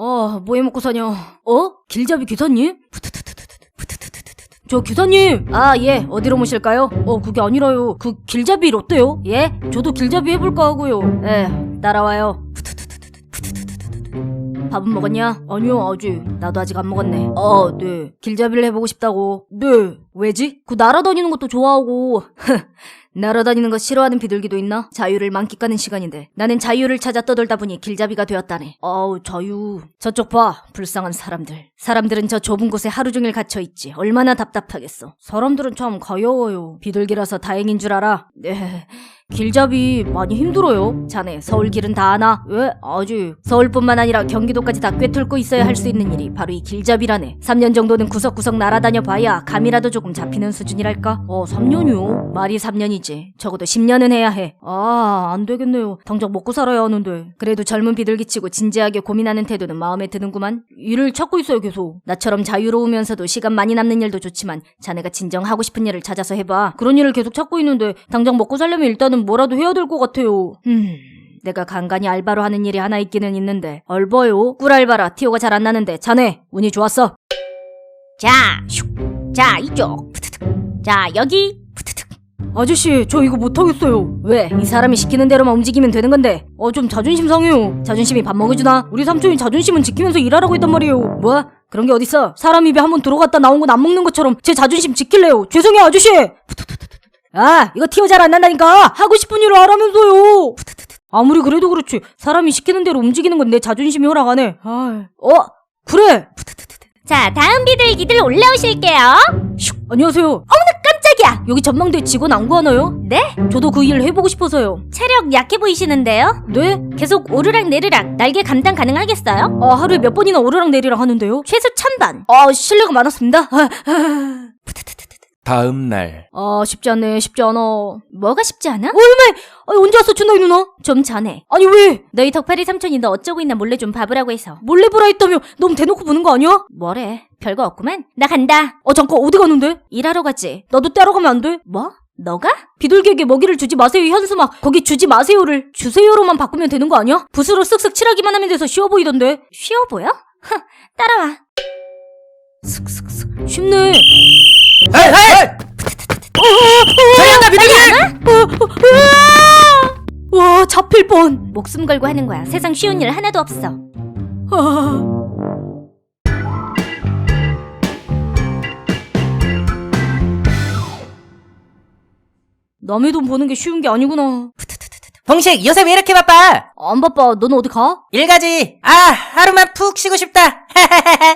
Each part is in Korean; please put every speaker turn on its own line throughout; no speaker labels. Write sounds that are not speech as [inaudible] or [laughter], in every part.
어, 뭐 해 먹고 사냐? 어? 길잡이 기사님? 저 기사님! 아, 예. 어디로 모실까요? 어, 그게 아니라요. 그 길잡이 일 어때요? 예? 저도 길잡이 해볼까 하고요. 예, 따라와요. 밥은 먹었냐? 아니요, 아직. 나도 아직 안 먹었네. 어, 네. 길잡이를 해보고 싶다고. 네. 왜지? 그 날아다니는 것도 좋아하고. [laughs] 날아다니는 거 싫어하는 비둘기도 있나? 자유를 만끽하는 시간인데 나는 자유를 찾아 떠돌다 보니 길잡이가 되었다네. 어우 자유. 저쪽 봐. 불쌍한 사람들. 사람들은 저 좁은 곳에 하루 종일 갇혀 있지. 얼마나 답답하겠어. 사람들은 참 가여워요. 비둘기라서 다행인 줄 알아. 네. 길잡이 많이 힘들어요. 자네 서울 길은 다 아나? 왜? 아직. 서울뿐만 아니라 경기도까지 다 꿰뚫고 있어야 할 수 있는 일이 바로 이 길잡이라네. 3년 정도는 구석구석 날아다녀 봐야 감이라도 조금 잡히는 수준이랄까? 어, 3년이요? 말이 3년이지. 적어도 10년은 해야 해. 아, 안 되겠네요. 당장 먹고 살아야 하는데. 그래도 젊은 비둘기치고 진지하게 고민하는 태도는 마음에 드는구만. 일을 찾고 있어요, 계속. 나처럼 자유로우면서도 시간 많이 남는 일도 좋지만 자네가 진정 하고 싶은 일을 찾아서 해봐. 그런 일을 계속 찾고 있는데 당장 먹고 살려면 일단은 뭐라도 해야 될 것 같아요. 음. 내가 간간히 알바로 하는 일이 하나 있기는 있는데 얼버요? 꿀알바라 티오가 잘 안 나는데 자네 운이 좋았어
자, 슉. 자, 이쪽. 푸트득. 자, 여기. 푸트득.
아저씨 저 이거 못하겠어요 왜? 이 사람이 시키는 대로만 움직이면 되는 건데 어 좀 자존심 상해요 자존심이 밥 먹여주나? 우리 삼촌이 자존심은 지키면서 일하라고 했단 말이에요 뭐? 그런 게 어딨어 사람 입에 한번 들어갔다 나온 건 안 먹는 것처럼 제 자존심 지킬래요 죄송해요 아저씨 아 이거 티오 잘 안 난다니까 하고 싶은 일을 하라면서요 아무리 그래도 그렇지 사람이 시키는 대로 움직이는 건 내 자존심이 허락 안 해. 아, 어 그래.
자, 다음 비둘기들 올라오실게요.
슉, 안녕하세요.
깜짝이야.
여기 전망대 직원 안 구하나요?
네?
저도 그일 해보고 싶어서요.
체력 약해 보이시는데요?
네?
계속 오르락 내리락 날개 감당 가능하겠어요?
아 하루에 몇 번이나 오르락 내리락 하는데요?
최소 천 번.
아 실례가 많았습니다. [laughs] 아,
다음 날
아 쉽지 않네 쉽지 않아.
뭐가 쉽지 않아?
얼마? 아니 언제 왔어 춘나이 누나?
좀 전에.
아니 왜?
너희 덕파리 삼촌이 너 어쩌고 있나 몰래 좀 봐보라고 해서.
몰래 보라 했다며 너무 대놓고 보는 거 아니야?
뭐래? 별거 없구만. 나 간다.
어 잠깐 어디 가는데?
일하러 가지.
나도 따라가면 안 돼?
뭐? 너가?
비둘기에게 먹이를 주지 마세요 현수막 거기 주지 마세요를 주세요로만 바꾸면 되는 거 아니야? 붓으로 쓱쓱 칠하기만 하면 돼서 쉬워 보이던데
쉬워 보여? 흥, [laughs] 따라와.
슥슥슥 쉽네
헤이 헤이! 저리한다 비둘기!
와 잡힐 뻔
목숨 걸고 하는 거야. 세상 쉬운 일 하나도 없어.
아. 남의 돈 버는 게 쉬운 게 아니구나
봉식 요새 왜 이렇게 바빠?
안 바빠 너는 어디 가?
일 가지. 아 하루만 푹 쉬고 싶다.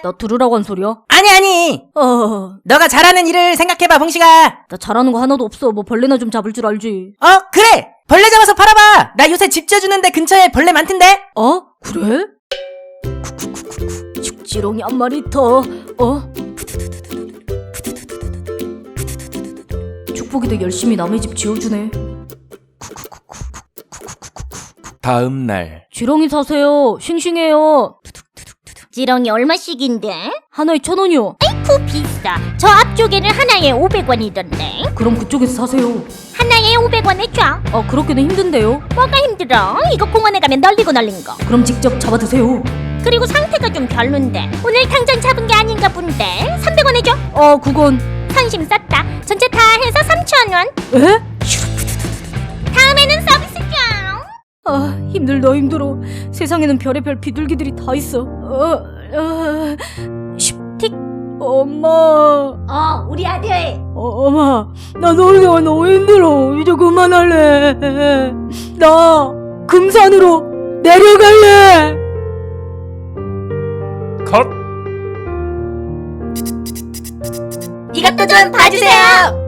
나 들으라고 한 소리야?
아니 아니.
어,
너가 잘하는 일을 생각해봐 봉식아.
나 잘하는 거 하나도 없어 뭐 벌레나 좀 잡을 줄 알지
어 그래. 벌레 잡아서 팔아봐. 나 요새 집 지어주는데 근처에 벌레 많던데.
어? 그래? 쿠쿠쿠쿠쿠 죽지렁이 한 마리 더 어? 축복이도 열심히 남의 집 지어주네
다음 날
지렁이 사세요 싱싱해요
지렁이 얼마씩인데?
하나에 천 원이요
푸 비싸. 저 앞쪽에는 하나에 500원이던데.
그럼 그쪽에서 사세요
하나에 500원에 줘.
아 그렇게는 힘든데요
뭐가 힘들어? 이거 공원에 가면 널리고 널린 거.
그럼 직접 잡아 드세요
그리고 상태가 좀 별론데. 오늘 당장 잡은 게 아닌가 본데. 300원에 줘.
아 그건
선심 썼다. 전체 다 해서 3,000원.
에?
다음에는 서비스 줘.
아 힘들다 힘들어. 세상에는 별의별 비둘기들이 다 있어. 어, 어, 슉틱? 엄마.
어, 우리 아들.
어, 엄마. 나 놀기가 너무 힘들어? 이제 그만할래. 나 금산으로 내려갈래.
컷.
이것도 좀 봐주세요.